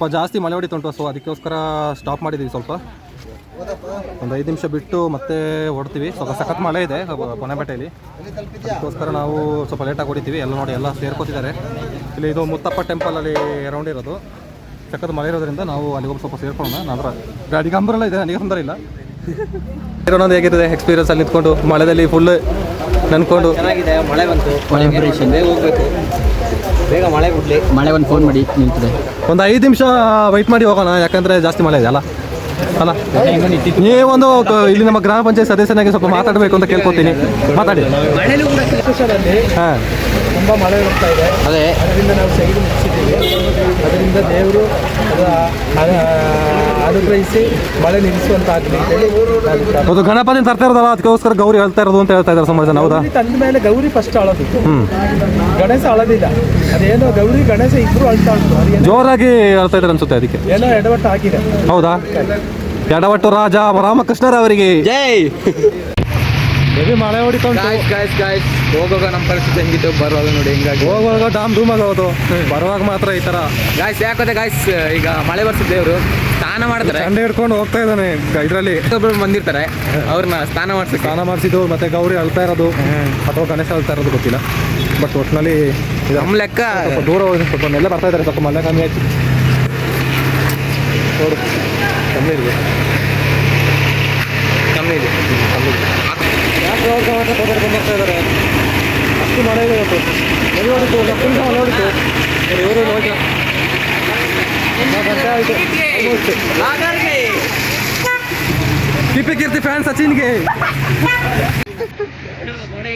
ಸ್ವಲ್ಪ ಜಾಸ್ತಿ ಮಳೆ ಹೊಡಿತುಂಟು ಸೊ ಅದಕ್ಕೋಸ್ಕರ ಸ್ಟಾಪ್ ಮಾಡಿದ್ದೀವಿ ಸ್ವಲ್ಪ. ಒಂದು ಐದು ನಿಮಿಷ ಬಿಟ್ಟು ಮತ್ತೆ ಹೊಡ್ತೀವಿ ಸ್ವಲ್ಪ ಸಖತ್ ಮಳೆ ಇದೆ ಕೊನೆಪೇಟೆಯಲ್ಲಿ ಅದಕ್ಕೋಸ್ಕರ ನಾವು ಸ್ವಲ್ಪ ಲೇಟಾಗಿ ಹೊಡಿತೀವಿ. ಎಲ್ಲ ನೋಡಿ ಎಲ್ಲ ಸೇರ್ಕೋತಿದ್ದಾರೆ. ಇಲ್ಲಿ ಇದು ಮುತ್ತಪ್ಪ ಟೆಂಪಲಲ್ಲಿ ರೌಂಡ್ ಇರೋದು. ಸಖತ್ ಮಳೆ ಇರೋದ್ರಿಂದ ನಾವು ಅಲ್ಲಿಗೆ ಹೋಗಿ ಸ್ವಲ್ಪ ಸೇರ್ಕೊಳ್ಳೋಣ. ನಂತರ ಗಾಡಿ ಗಂಬರಲ್ಲ ಇದೆ ನನಗೆ ತೊಂದರೆ ಇಲ್ಲ. ಇರೋನೊಂದು ಹೇಗಿರ್ತದೆ ಎಕ್ಸ್ಪೀರಿಯನ್ಸ್ ಅಲ್ಲಿ ನಿಂತ್ಕೊಂಡು ಮಳೆದಲ್ಲಿ ಫುಲ್ ನನ್ಕೊಂಡು. ಚೆನ್ನಾಗಿದೆ ಮಳೆ ಬಂತು. ಹೋಗ್ಬೇಕು. ಬೇಗ ಮಳೆ ಬಿಡ್ಲಿ. ಮಳೆ ಒಂದು ಫೋನ್ ಮಾಡಿ ನಿಲ್ತದೆ ಒಂದು ಐದು ನಿಮಿಷ ವೆಯ್ಟ್ ಮಾಡಿ ಹೋಗೋಣ ಯಾಕಂದ್ರೆ ಜಾಸ್ತಿ ಮಳೆ ಇದೆ ಅಲ್ಲ? ಅಲ್ಲ? ನೀವೊಂದು ಇಲ್ಲಿ ನಮ್ಮ ಗ್ರಾಮ ಪಂಚಾಯತ್ ಸದಸ್ಯನಾಗಿ ಸ್ವಲ್ಪ ಮಾತಾಡಬೇಕು ಅಂತ ಕೇಳ್ಕೊತೀನಿ. ಮಾತಾಡಿ. ಹಾಂ. ತುಂಬ ಮಳೆ ಬರ್ತಾ ಇದೆ. ಅದೇ. ಅದರಿಂದ ನಾವು ಸೈಡ್ ಮುಗಿಸಿದ್ದೀವಿ. ಅದರಿಂದ ದೇವರು ಅದು ಅನುಗ್ರಹಿಸಿ ಮಳೆ ನಿಲ್ಲಿಸುವಂತಾಗಲಿ ಅದು ಗಣಪತಿ ತರ್ತಾ ಇರೋದಲ್ಲ? ಅದಕ್ಕೋಸ್ಕರ ಗೌರಿ ಹೇಳ್ತಾ ಇರೋದು ಅಂತ ಹೇಳ್ತಾ ಇದ್ದಾರೆ ಸಮಾಜ ಜನ ಹೌದಾ? ಗೌರಿ ತಂದ ಮೇಲೆ ಗೌರಿ ಫಸ್ಟ್ ಅಳೋದು ಹ್ಮ್. ಗಣೇಶ ಅಳದಿಲ್ಲ ಅದೇನೋ ಗೌರಿ ಗಣೇಶ ಇಬ್ರು ಅಳ್ತಾ ಉಂಟು. ಜೋರಾಗಿ ಹೇಳ್ತಾ ಇದ್ದಾರೆ ಅನ್ಸುತ್ತೆ ಅದಕ್ಕೆ. ಏನೋ ಎಡವಟ್ಟು ಹಾಕಿದೆ ಹೌದಾ? ಎಡವಟ್ಟು ರಾಜ ರಾಮಕೃಷ್ಣರವರಿಗೆ ಜೈ! ಹೆವಿ ಮಳೆ ಉಂಟು. ಗಾಯ್ಸ್ ಗಾಯ್ಸ್ ಹೋಗುವಾಗ ನಮ್ಮ ಪರಿಸ್ಥಿತಿ ಹೆಂಗಿತ್ತು ಬರುವಾಗ ನೋಡಿ ಹೆಂಗಾಗಿ. ಹೋಗುವಾಗ ಡಾಮ್ ಡೂಮ್ ಆಗೋದು ಬರುವಾಗ ಮಾತ್ರ ಈ ತರ. ಗಾಯ್ಸ್ ಯಾಕಂದ್ರೆ ಗಾಯ್ಸ್ ಈಗ ಮಳೆ ಬರ್ತಿದ್ದೇವ್ರು ಸ್ನಾನ ಮಾಡ್ತಾರೆ ಚಂಡೆ ಹಿಡ್ಕೊಂಡು ಹೋಗ್ತಾ ಇದ್ದಾನೆ ಇದರಲ್ಲಿ. ಬಂದಿರ್ತಾರೆ ಅವ್ರನ್ನ ಸ್ನಾನ ಮಾಡಿಸಿ ಸ್ನಾನ ಮಾಡಿಸಿದ್ದು ಮತ್ತೆ ಗೌರಿ ಅಳ್ತಾ ಇರೋದು ಅಥವಾ ಗಣೇಶ ಅಳ್ತಾ ಇರೋದು ಗೊತ್ತಿಲ್ಲ. ಬಟ್ ಒಟ್ಟಿನಲ್ಲಿ ಇದು ನಮ್ಮ ಲೆಕ್ಕ ಸ್ವಲ್ಪ ದೂರ ಹೋಗಿ ಸ್ವಲ್ಪ ಎಲ್ಲ ಬರ್ತಾ ಇದ್ದಾರೆ ಸ್ವಲ್ಪ ಮಳೆ ಕಮ್ಮಿ ಆಯ್ತು. ನೋಡು ಕಮ್ಮಿ ಇದೆ. ಕಮ್ಮಿ ಇದೆ. ಯಾಕೆ ಹೋಗ್ತಾ ತೊಗೊಂಡ್ಕೊಂಡು ಬರ್ತಾ ಇದ್ದಾರೆ? ಅಷ್ಟು ಮಳೆ ಇದೆ ಇವತ್ತು. ನೋಡಿ ಒಂದು ಹತ್ತು ನಿಮಿಷ ಮಳೆ ಹೊಡಿತು ನೋಡಿ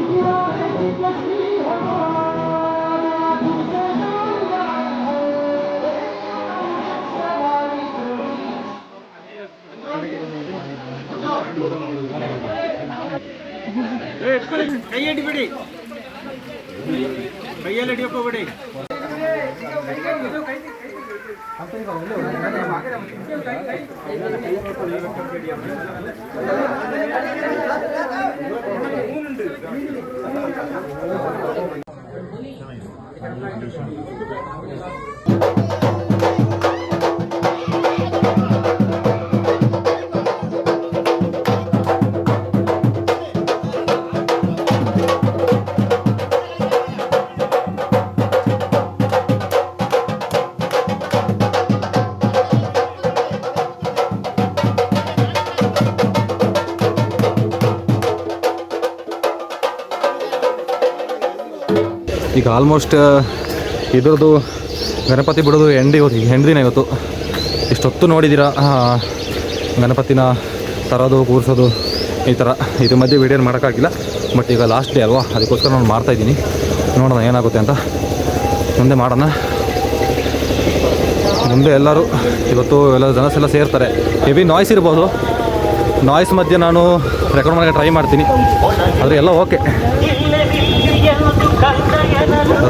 ಇವರು ಹೋಗಿ ನಾಲ್ಕು ಗಂಟೆ ಆಯಿತು ಕಿಪ್ಪಿ ಕೀರ್ತಿ ಫ್ಯಾನ್ ಸಚಿನ್ಗೆ ಕಿಪ್ಪಿ ಕೀರ್ತಿ ಫ್ಯಾನ್ ಈಗ ಆಲ್ಮೋಸ್ಟ್ ಇದ್ರದ್ದು ಗಣಪತಿ ಬಿಡೋದು ಎಂಡ್ ಇವತ್ತು ಎಂಡ್ ದಿನ ಇವತ್ತು. ಇಷ್ಟೊತ್ತು ನೋಡಿದ್ದೀರಾ ಗಣಪತಿನ ತರೋದು, ಕೂರಿಸೋದು ಈ ಥರ. ಇದ್ರ ಮಧ್ಯೆ ವೀಡಿಯೋ ಮಾಡೋಕ್ಕಾಗಿಲ್ಲ. ಬಟ್ ಈಗ ಲಾಸ್ಟ್ ಡೇ ಅಲ್ವಾ, ಅದಕ್ಕೋಸ್ಕರ ನಾನು ಮಾಡ್ತಾಯಿದ್ದೀನಿ ನೋಡೋಣ ಏನಾಗುತ್ತೆ ಅಂತ. ಮುಂದೆ ಮಾಡೋಣ. ಮುಂದೆ ಎಲ್ಲರೂ, ಇವತ್ತು ಎಲ್ಲ ಜನಸ್ ಎಲ್ಲ ಸೇರ್ತಾರೆ. ಹೆವಿ ನಾಯ್ಸ್ ಇರ್ಬೋದು. ನಾಯ್ಸ್ ಮಧ್ಯೆ ನಾನು ರೆಕಾರ್ಡ್ ಮಾಡೋಕ್ಕೆ ಟ್ರೈ ಮಾಡ್ತೀನಿ. ಆದರೆ ಎಲ್ಲ ಓಕೆ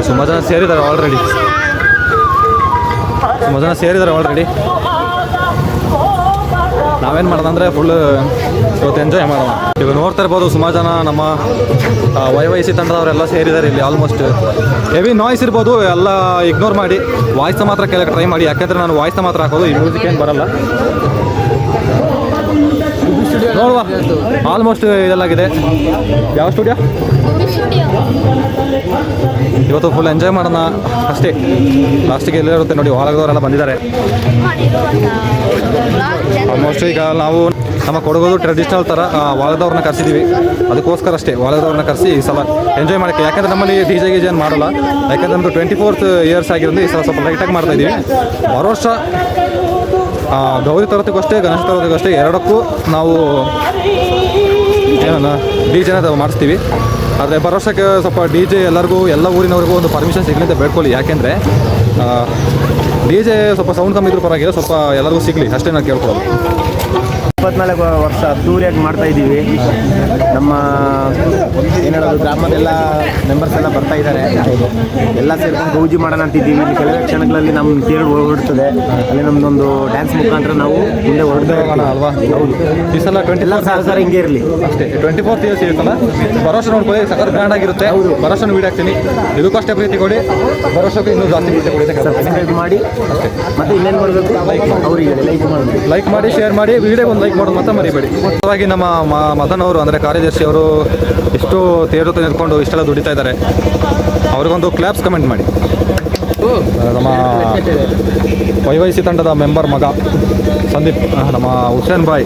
ಸುಮಾರು ಸೇರಿದ್ದಾರೆ ಆಲ್ರೆಡಿ ಸುಮಾರು ಸೇರಿದ್ದಾರೆ ಆಲ್ರೆಡಿ ನಾವೇನು ಮಾಡೋದಂದರೆ ಫುಲ್ ಇವತ್ತು ಎಂಜಾಯ್ ಮಾಡೋಣ. ಈಗ ನೋಡ್ತಾ ಇರ್ಬೋದು ಸುಮಾರು ಜನ ನಮ್ಮ ವೈ ವೈ ಸಿ ತಂಡದವರೆಲ್ಲ ಸೇರಿದ್ದಾರೆ ಇಲ್ಲಿ ಆಲ್ಮೋಸ್ಟ್ ಹೆವಿ ನಾಯ್ಸ್ ಇರ್ಬೋದು, ಎಲ್ಲ ಇಗ್ನೋರ್ ಮಾಡಿ. ವಾಯ್ಸ್ನ ಮಾತ್ರ ಕೇಳಕ್ಕೆ ಟ್ರೈ ಮಾಡಿ. ಯಾಕೆಂದರೆ ನಾನು ವಾಯ್ಸ್ನ ಮಾತ್ರ ಹಾಕೋದು, ಈ ಮ್ಯೂಸಿಕ್ ಏನು ಬರಲ್ಲ. ನೋಡುವ. ಆಲ್ಮೋಸ್ಟ್ ಇದೆಲ್ಲಾಗಿದೆ. ಯಾವ ಸ್ಟುಡಿಯೋ ಇವತ್ತು ಫುಲ್ ಎಂಜಾಯ್ ಮಾಡೋಣ ಅಷ್ಟೇ. ಲಾಸ್ಟಿಗೆ ಎಲ್ಲಿರುತ್ತೆ ನೋಡಿ ಹೊರಗದವರೆಲ್ಲ ಬಂದಿದ್ದಾರೆ. ಆಲ್ಮೋಸ್ಟ್ ಈಗ ನಾವು ನಮ್ಮ ಕೊಡಗೋದು ಟ್ರೆಡಿಷನಲ್ ಥರ ವಾಲದವ್ರನ್ನ ಕರೆಸಿದ್ದೀವಿ ಅದಕ್ಕೋಸ್ಕರ ಅಷ್ಟೇ ವಾಲದವ್ರನ್ನ ಕರೆಸಿ ಈ ಸಲ ಎಂಜಾಯ್ ಮಾಡೋಕ್ಕೆ. ಯಾಕಂದರೆ ನಮ್ಮಲ್ಲಿ ಡಿ ಜೆ ಗೀಜೆ ಏನು ಮಾಡಲ್ಲ. ಯಾಕಂದರೆ ನಮ್ಮದು ಟ್ವೆಂಟಿ ಫೋರ್ತ್ ಇಯರ್ಸ್ ಆಗಿರೋದು ಈ ಸಲ ಸ್ವಲ್ಪ ಲೈಟಾಗಿ ಮಾಡ್ತಾ ಇದ್ದೀವಿ ಬರೋ ವರ್ಷ ಗೌರಿ ತರೋದಕ್ಕಷ್ಟೇ ಗಣೇಶ ತರೋದಕ್ಕಷ್ಟೇ ಎರಡಕ್ಕೂ ನಾವು ಏನನ್ನ ಡಿ ಜೆನ ಮಾಡಿಸ್ತೀವಿ. ಆದರೆ ಬರೋ ವರ್ಷಕ್ಕೆ ಸ್ವಲ್ಪ ಡಿ ಜೆ ಎಲ್ಲರಿಗೂ, ಎಲ್ಲ ಊರಿನವರಿಗೂ ಒಂದು ಪರ್ಮಿಷನ್ ಸಿಗಲಿ ಅಂತ ಬೇಡ್ಕೊಳ್ಳಿ. ಯಾಕೆಂದರೆ ಡಿ ಜೆ ಸ್ವಲ್ಪ ಸೌಂಡ್ ಕಮ್ಮಿ ಇದ್ರೂ ಪರವಾಗಿಲ್ಲ, ಸ್ವಲ್ಪ ಎಲ್ಲರಿಗೂ ಸಿಗಲಿ. ಅಷ್ಟೇ ನಾನು ಕೇಳ್ಕೊಳ್ಳೋದು. ಇಪ್ಪತ್ನಾಲ್ಕು ವರ್ಷ ಅದ್ದೂರಿಯಾಗಿ ಮಾಡ್ತಾ ಇದ್ದೀವಿ. ನಮ್ಮ ಏನು ಹೇಳೋದು ಗ್ರಾಮದೆಲ್ಲ ಮೆಂಬರ್ಸ್ ಎಲ್ಲ ಬರ್ತಾ ಇದ್ದಾರೆ. ಎಲ್ಲ ಸೇರ್ಕೊಂಡು ಗೌಜಿ ಮಾಡೋಣ ಅಂತಿದ್ದೀವಿ. ಇಲ್ಲಿ ಕೆಲವೇ ಕ್ಷಣಗಳಲ್ಲಿ ನಮ್ಮ ತೇರು ಹೊರಡ್ತದೆ ಅಲ್ಲಿ ನಮ್ದೊಂದು ಡ್ಯಾನ್ಸ್ ಮುಖಾಂತರ ನಾವು ಮುಂದೆ ಹೊರಡ್ತಾ ಹೋಗೋಣ ಅಲ್ವಾ? ಹೌದು. ಈ ಸಲ ಟ್ವೆಂಟಿ ಎಲ್ಲ ಸಹಕಾರ ಹಿಂಗೆ ಇರಲಿ. ಅಷ್ಟೇ. ಟ್ವೆಂಟಿ ಫೋರ್ತ್ ಇಯರ್ಸ್ ಇರುತ್ತಲ್ಲ ಭರೋಸೆ ನೋಡ್ಕೊಳ್ಳಿ. ಸಕರ್ ಗ್ರ್ಯಾಂಡ್ ಆಗಿರುತ್ತೆ. ಭರೋಸೆ ವೀಡಿಯೋ ಹಾಕ್ತೀನಿ. ಇದಕ್ಕೂ ಅಷ್ಟೇ ಪ್ರೀತಿ ಕೊಡಿ. ಭರೋಸೆಗೂ ಇನ್ನೂ ಜಾಸ್ತಿ ಪ್ರೀತಿ ಕೊಡಿ. ಸಬ್ಸ್ಕ್ರೈಬ್ ಮಾಡಿ. ಮತ್ತೆ ಇನ್ನೇನು ಮಾಡಬೇಕು? ಲೈಕ್ ಅವರಿಗೆ ಲೈಕ್ ಮಾಡಬೇಕು ಲೈಕ್ ಮಾಡಿ ಶೇರ್ ಮಾಡಿ. ವಿಡಿಯೋ ಒಂದು ಲೈಕ್ ಮಾಡೋದು ಮಾತ್ರ ಮರಿಬೇಡಿ. ನಮ್ಮ ಮ- ಮದನ್ ಅವರು ಅಂದರೆ ಕಾರ್ಯದರ್ಶಿ ಅವರು ಇಷ್ಟು ತೇರು ನಿಂತ್ಕೊಂಡು ಇಷ್ಟೆಲ್ಲ ದುಡಿತಾ ಇದ್ದಾರೆ. ಅವ್ರಿಗೊಂದು ಕ್ಲಾಪ್ಸ್ ಕಮೆಂಟ್ ಮಾಡಿ. ನಮ್ಮ ವೈ ವೈ ಸಿ ತಂಡದ ಮೆಂಬರ್ ಮಗ ಸಂದೀಪ್ ನಮ್ಮ ಹುಸೇನ್ ಬಾಯ್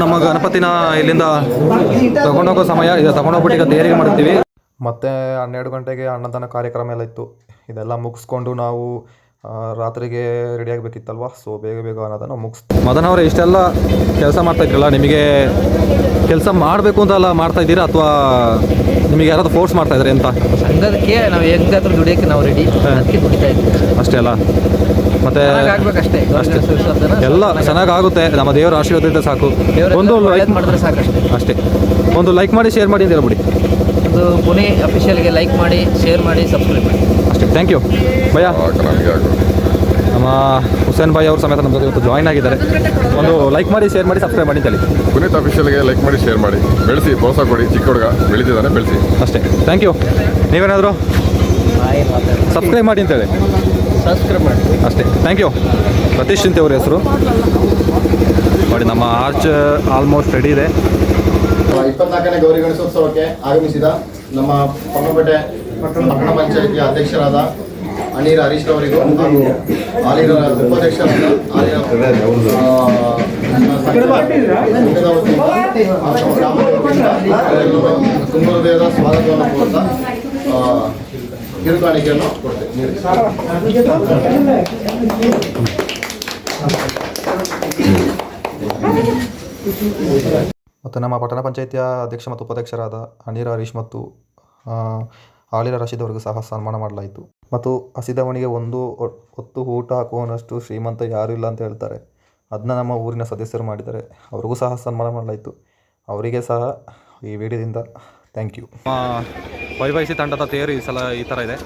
ನಮ್ಮ ಗಣಪತಿನ ಇಲ್ಲಿಂದ ತಗೊಂಡೋಗೋ ಸಮಯ ಇದು ತಗೊಂಡೋಗ್ಬಿಟ್ಟು ಈಗ ತೇರಿಗೆ ಮಾಡ್ತೀವಿ. ಮತ್ತೆ ಹನ್ನೆರಡು ಗಂಟೆಗೆ ಅನ್ನದಾನ ಕಾರ್ಯಕ್ರಮ ಎಲ್ಲ ಇತ್ತು. ಇದೆಲ್ಲ ಮುಗಿಸ್ಕೊಂಡು ನಾವು ರಾತ್ರಿಗೆ ರೆಡಿ ಆಗಬೇಕಿತ್ತಲ್ವ? ಸೊ ಬೇಗ ಬೇಗ ಅನ್ನೋದನ್ನು ಮುಗಿಸ್ ಮದನ್ ಅವರೇ ಇಷ್ಟೆಲ್ಲ ಕೆಲಸ ಮಾಡ್ತಾ ಇದ್ರಲ್ಲ ನಿಮಗೆ ಕೆಲಸ ಮಾಡಬೇಕು ಅಂತೆಲ್ಲ ಮಾಡ್ತಾ ಇದ್ದೀರಾ? ಅಥವಾ ನಿಮಗೆ ಯಾರಾದ್ರೂ ಫೋರ್ಸ್ ಮಾಡ್ತಾ ಇದ್ದಾರೆ ಅಂತ ಸಂಘದಕ್ಕೆ ನಾವು ಹೆಂಗಾದ್ರೂ ದುಡಿಯೋಕ್ಕೆ ನಾವು ರೆಡಿ ಅದಕ್ಕೆ ದುಡಿತಾ ಇದ್ದೀವಿ ಅಷ್ಟೇ ಅಲ್ಲ? ಮತ್ತೆ ಆಗ್ಬೇಕಷ್ಟೇ. ಅಷ್ಟೇ. ಎಲ್ಲ ಚೆನ್ನಾಗಾಗುತ್ತೆ. ನಮ್ಮ ದೇವರ ಆಶೀರ್ವಾದ ಇದ್ದರೆ ಸಾಕು. ಒಂದು ಲೈಕ್ ಮಾಡಿದ್ರೆ ಸಾಕು ಅಷ್ಟೇ. ಒಂದು ಲೈಕ್ ಮಾಡಿ ಶೇರ್ ಮಾಡಿ ಅಂತ ಹೇಳ್ಬಿಡಿ. ಒಂದು ಪುಣೆ ಅಫಿಷಿಯಲ್ಗೆ ಲೈಕ್ ಮಾಡಿ ಶೇರ್ ಮಾಡಿ ಸಬ್ಸ್ಕ್ರೈಬ್ ಮಾಡಿ. ಅಷ್ಟೇ ಥ್ಯಾಂಕ್ ಯು ಭಯ ನಮ್ಮ ಹುಸೇನ್ ಭಾಯ್ ಅವ್ರ ಸಮೇತ ನಮ್ಮ ಜೊತೆ ಇವತ್ತು ಜಾಯ್ನ್ ಆಗಿದ್ದಾರೆ. ಒಂದು ಲೈಕ್ ಮಾಡಿ ಶೇರ್ ಮಾಡಿ ಸಬ್ಸ್ಕ್ರೈಬ್ ಮಾಡಿ ಅಂತ ಹೇಳಿ. ಪುನೀತ್ ಅಫಿಷಿಯಲ್ಗೆ ಲೈಕ್ ಮಾಡಿ ಶೇರ್ ಮಾಡಿ. ಬೆಳೆಸಿ ಪ್ರೋತ್ಸಾಹ ಕೊಡಿ. ಚಿಕ್ಕ ಹುಡುಗ ಬೆಳೀತಿದ್ದಾನೆ ಬೆಳೆಸಿ. ಅಷ್ಟೇ. ಥ್ಯಾಂಕ್ ಯು ನೀವೇನಾದರೂ ಸಬ್ಸ್ಕ್ರೈಬ್ ಮಾಡಿ ಅಂತೇಳಿ ಸಬ್ಸ್ಕ್ರೈಬ್ ಮಾಡಿ. ಅಷ್ಟೇ. ಥ್ಯಾಂಕ್ ಯು ಸತೀಶ್ ಅಂತ ಅವ್ರ ಹೆಸರು. ನೋಡಿ ನಮ್ಮ ಆರ್ಚ್ ಆಲ್ಮೋಸ್ಟ್ ರೆಡಿ ಇದೆ. ಇಪ್ಪತ್ನಾಲ್ಕನೇ ಗೌರಿ ಗಣೇಶೋತ್ಸವಕ್ಕೆ ಆಗಮಿಸಿದ ನಮ್ಮ ಪಕ್ಕಪೇಟೆ ಪಟ್ಟಣ ಪಂಚಾಯಿತಿಯ ಅಧ್ಯಕ್ಷರಾದ ಅನಿರ್ ಹರೀಶ್ ಅವರಿಗೂ ಹಾಗೂ ಆಲಿರ ಉಪಾಧ್ಯಕ್ಷರಾದ ತುಂಬ ಹೃದಯದ ಸ್ವಾಗತವನ್ನು ಕೋರ್ತಾ ಆ, ಕಿರುಕಾಣಿಕೆಯನ್ನು ಕೊಡ್ತೇನೆ. ಮತ್ತು ನಮ್ಮ ಪಟ್ಟಣ ಪಂಚಾಯಿತಿಯ ಅಧ್ಯಕ್ಷ ಮತ್ತು ಉಪಾಧ್ಯಕ್ಷರಾದ ಅನೀರ ಹರೀಶ್ ಮತ್ತು ಆ, ಆಲಿರ ರಶೀದ್ ಸಹ ಸನ್ಮಾನ ಮಾಡಲಾಯಿತು. ಮತ್ತು ಹಸಿದವನಿಗೆ ಒಂದು ಹೊತ್ತು ಊಟ ಹಾಕುವನಷ್ಟು ಶ್ರೀಮಂತ ಯಾರೂ ಇಲ್ಲ ಅಂತ ಹೇಳ್ತಾರೆ. ಅದನ್ನ ನಮ್ಮ ಊರಿನ ಸದಸ್ಯರು ಮಾಡಿದ್ದಾರೆ. ಅವ್ರಿಗೂ ಸಹ ಸನ್ಮಾನ ಮಾಡಲಾಯಿತು. ಅವರಿಗೆ ಸಹ ಈ ವಿಡಿಯೋದಿಂದ thank you. Y Y C ತಂಡದ ತೇರು ಈ ಸಲ ಈ ಥರ ಇದೆ.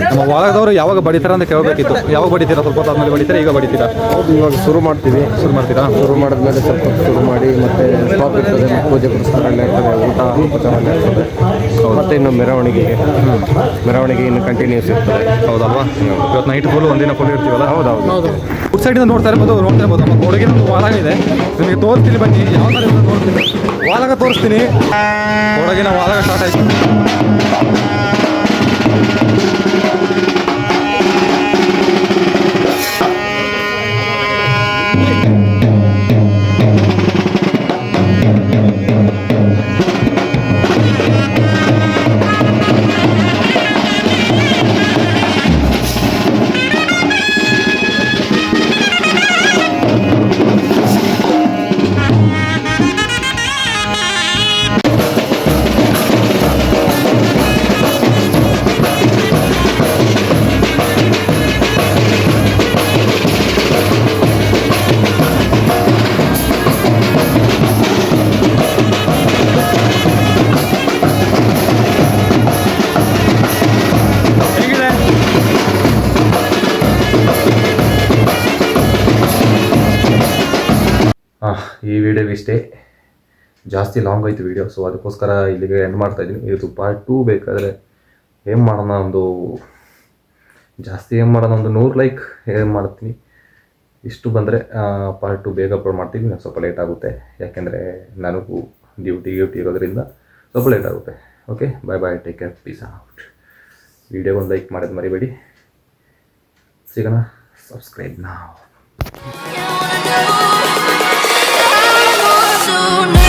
ನಮ್ಮ ಒಳಗದವರು ಯಾವಾಗ ಬಡಿತಾರ ಅಂತ ಕೇಳಬೇಕಿತ್ತು. ಯಾವಾಗ ಬಡಿತೀರಾ? ಸ್ವಲ್ಪ ಹೊತ್ತು ಆದ್ಮೇಲೆ ಬಡಿತೀರಾ? ಈಗ ಬಡಿತೀರಾ? ಹೌದು ಇವಾಗ ಶುರು ಮಾಡ್ತೀವಿ. ಶುರು ಮಾಡ್ತೀರಾ? ಶುರು ಮಾಡಿದ್ಮೇಲೆ ಸ್ವಲ್ಪ ಹೊತ್ತು ಶುರು ಮಾಡಿ ಮತ್ತೆ ಸ್ಟಾಪ್ ಇರ್ತದೆ ಮತ್ತೆ ಪೂಜೆ ಪುರಸ್ಕಾರ ಎಲ್ಲ ಇರ್ತದೆ ಊಟ ಉಪಚಾರ ಎಲ್ಲ ಇರ್ತದೆ ಮತ್ತೆ ಇನ್ನು ಮೆರವಣಿಗೆ. ಮೆರವಣಿಗೆ ಇನ್ನು ಕಂಟಿನ್ಯೂಸ್ ಇರ್ತದೆ. ಹೌದಲ್ವಾ? ಇವತ್ತು ನೈಟ್ ಫುಲ್ ಒಂದಿನ ಫುಲ್ ಇರ್ತೀವಲ್ಲ? ಹೌದೌದು. ಔಟ್ ಸೈಡಿಂದ ನೋಡ್ತಾ ಇರ್ಬೋದು ನೋಡ್ತಾ ಇರ್ಬೋದು. ನಮ್ಮ ಕೊಡಗಿನ ಒಂದು ವಾಲಾಗ ಇದೆ. ನಿಮಗೆ ತೋರಿಸ್ತೀನಿ ಬನ್ನಿ. ಯಾವ ಥರ ನೋಡ್ತೀನಿ. ವಾಲಾಗ ತೋರಿಸ್ತೀನಿ. ಕೊಡಗಿನ ವಾಲಾಗ ಸ್ಟಾರ್ಟ್ ಆಯ್ತು. ಈ ವಿಡಿಯೋ ಇಷ್ಟೇ. ಜಾಸ್ತಿ ಲಾಂಗ್ ಆಯಿತು ವಿಡಿಯೋ ಸೊ ಅದಕ್ಕೋಸ್ಕರ ಇಲ್ಲಿಗೆ ಎಂಡ್ ಮಾಡ್ತಾ ಇದ್ದೀನಿ. ಇದು ಪಾರ್ಟ್ ಟೂ ಬೇಕಾದರೆ ಏನು ಮಾಡೋಣ ಒಂದು, ಜಾಸ್ತಿ ಏನು ಮಾಡೋಣ ಒಂದು ನೂರು ಲೈಕ್ ಏನು ಮಾಡ್ತೀನಿ. ಇಷ್ಟು ಬಂದರೆ ಪಾರ್ಟ್ ಟು ಬೇಗ ಅಪ್ಲೋಡ್ ಮಾಡ್ತೀನಿ. ನಾನು ಸ್ವಲ್ಪ ಲೇಟ್ ಆಗುತ್ತೆ. ಯಾಕೆಂದರೆ ನನಗೂ ಡ್ಯೂಟಿ ಡ್ಯೂಟಿ ಇರೋದ್ರಿಂದ ಸ್ವಲ್ಪ ಲೇಟ್ ಆಗುತ್ತೆ. Okay bye bye take care peace out ವಿಡಿಯೋಗೊಂದು like ಮಾಡೋದು ಮರಿಬೇಡಿ. ಸಿಗೋಣ ಸಬ್ಸ್ಕ್ರೈಬ್ ನಾವು lunes.